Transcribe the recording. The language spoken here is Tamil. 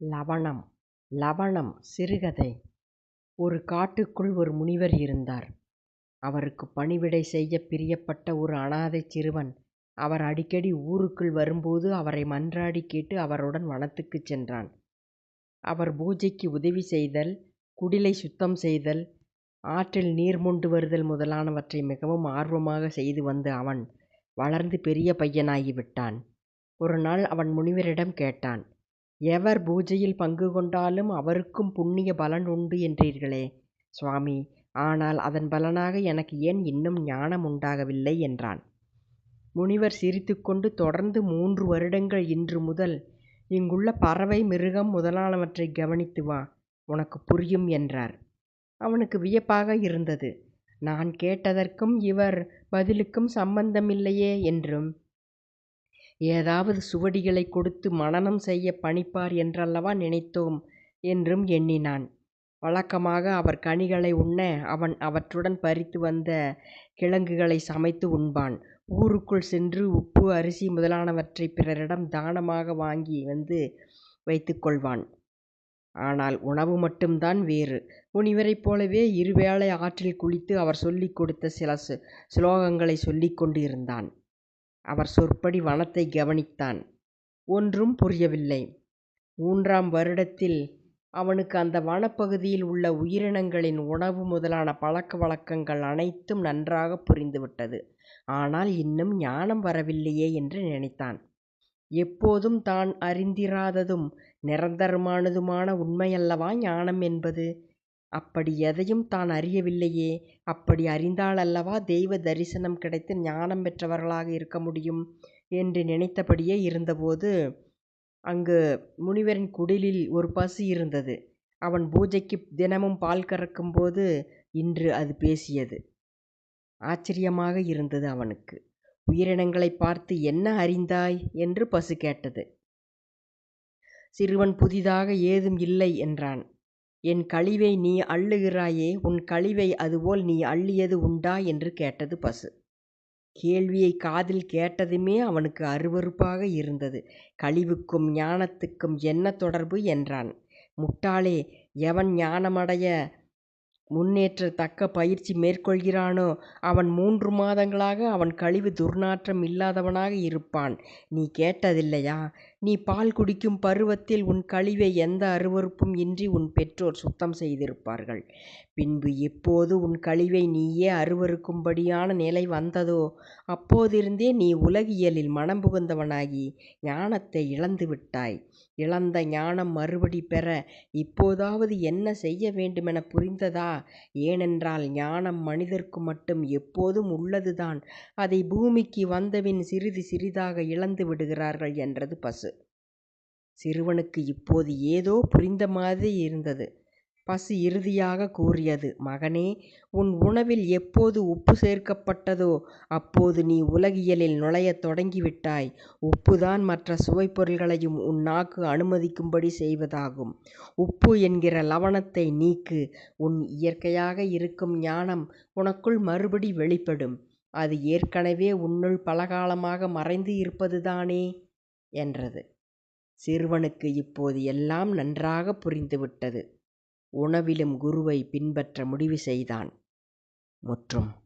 லவணம் லவணம் சிறுகதை ஒரு காட்டுக்குள் ஒரு முனிவர் இருந்தார். அவருக்கு பணிவிடை செய்ய பிரியப்பட்ட ஒரு அனாதை சிறுவன். அவர் அடிக்கடி ஊருக்குள் வரும்போது அவரை மன்றாடி கேட்டு அவருடன் வனத்துக்குச் சென்றான். அவர் பூஜைக்கு உதவி செய்தல், குடிலை சுத்தம் செய்தல், ஆற்றில் நீர் மொண்டு வருதல் முதலானவற்றை மிகவும் ஆர்வமாக செய்து வந்த அவன் வளர்ந்து பெரிய பையனாகிவிட்டான். ஒருநாள் அவன் முனிவரிடம் கேட்டான். எவர் பூஜையில் பங்கு கொண்டாலும் அவருக்கும் புண்ணிய பலன் உண்டு என்றீர்களே சுவாமி. ஆனால் அதன் பலனாக எனக்கு ஏன் இன்னும் ஞானம் உண்டாகவில்லை என்றான். முனிவர் சிரித்துக்கொண்டு தொடர்ந்து மூன்று வருடங்கள் இன்று முதல் இங்குள்ள பறவை மிருகம் முதலானவற்றைக் கவனித்து வா. உனக்குப் புரியும் என்றார். அவனுக்கு வியப்பாக இருந்தது. நான் கேட்டதற்கும் இவர் பதிலுக்கும் சம்பந்தமில்லையே என்றும் ஏதாவது சுவடிகளைக் கொடுத்து மனனம் செய்யப் பணிப்பார் என்றல்லவா நினைத்தோம் என்றும் எண்ணினான். வழக்கமாக அவர் கனிகளை உண்ண அவன் அவற்றுடன் பறித்து வந்த கிழங்குகளைச் சமைத்து உண்பான். ஊருக்குள் சென்று உப்பு, அரிசி முதலானவற்றைப் பிறரிடம் தானமாக வாங்கி வந்து வைத்துக் கொள்வான். ஆனால் உணவு மட்டும்தான் வேறு. முனிவரைப் போலவே இருவேளை ஆற்றில் குளித்து அவர் சொல்லிக் கொடுத்த சில சுலோகங்களைச் சொல்லிக் கொண்டு இருந்தான். அவர் சொற்படி வனத்தை கவனித்தான். ஒன்றும் புரியவில்லை. மூன்றாம் வருடத்தில் அவனுக்கு அந்த வனப்பகுதியில் உள்ள உயிரினங்களின் உணவு முதலான பழக்க வழக்கங்கள் அனைத்தும் நன்றாகப் புரிந்துவிட்டது. ஆனால் இன்னும் ஞானம் வரவில்லையே என்று நினைத்தான். எப்போதும் தான் அறிந்திராததும் நிரந்தரமானதுமான உண்மையல்லவா ஞானம் என்பது. அப்படி எதையும் தான் அறியவில்லையே. அப்படி அறிந்தால் அல்லவா தெய்வ தரிசனம் கிடைத்து ஞானம் பெற்றவர்களாக இருக்க முடியும் என்று நினைத்தபடியே இருந்தபோது அங்கு முனிவரின் குடிலில் ஒரு பசு இருந்தது. அவன் பூஜைக்கு தினமும் பால் கறக்கும்போது இன்று அது பேசியது. ஆச்சரியமாக இருந்தது அவனுக்கு. உயிரினங்களை பார்த்து என்ன அறிந்தாய்? என்று பசு கேட்டது. சிறுவன் புதிதாக ஏதும் இல்லை என்றான். என் கழிவை நீ அள்ளுகிறாயே உன் கழிவை அதுபோல் நீ அள்ளியது உண்டா? என்று கேட்டது பசு. கேள்வியை காதில் கேட்டதுமே அவனுக்கு அருவருப்பாக இருந்தது. கழிவுக்கும் ஞானத்துக்கும் என்ன தொடர்பு? என்றான். முட்டாளே எவன் ஞானமடைய முன்னேற்றத் தக்க பயிற்சி மேற்கொள்கிறானோ அவன் மூன்று மாதங்களாக அவன் கழிவு துர்நாற்றம் இல்லாதவனாக இருப்பான். நீ கேட்டதில்லையா? நீ பால் குடிக்கும் பருவத்தில் உன் கழிவை எந்த அருவருப்பும் இன்றி உன் பெற்றோர் சுத்தம் செய்திருப்பார்கள். பின்பு எப்போது உன் கழிவை நீயே அருவருக்கும்படியான நிலை வந்ததோ அப்போதிருந்தே நீ உலகியலில் மனம் புகுந்தவனாகி ஞானத்தை இழந்துவிட்டாய். இழந்த ஞானம் மறுபடி பெற இப்போதாவது என்ன செய்ய வேண்டுமெனப் புரிந்ததா? ஏனென்றால் ஞானம் மனிதர்க்கு மட்டும் எப்போதும் உள்ளதுதான் அதை பூமிக்கு வந்தபின் சிறிது சிறிதாக இழந்து விடுகிறார்கள் என்றது பசு. சிறுவனுக்கு இப்போது ஏதோ புரிந்த மாதிரி இருந்தது. பசு இறுதியாகக் கூறியது மகனே உன் உணவில் எப்போது உப்பு சேர்க்கப்பட்டதோ அப்போது நீ உலகியலில் நுழையத் தொடங்கிவிட்டாய். உப்புதான் மற்ற சுவைப்பொருள்களையும் உன் நாக்கு அனுமதிக்கும்படி செய்வதாகும். உப்பு என்கிற லவணத்தை நீக்கு. உன் இயற்கையாக இருக்கும் ஞானம் உனக்குள் மறுபடி வெளிப்படும். அது ஏற்கனவே உன்னுள் பலகாலமாக மறைந்து இருப்பதுதானே என்றது. சிறுவனுக்கு இப்போது எல்லாம் நன்றாகப் புரிந்துவிட்டது. உணவிலும் குருவை பின்பற்ற முடிவு செய்தான். முற்றும்.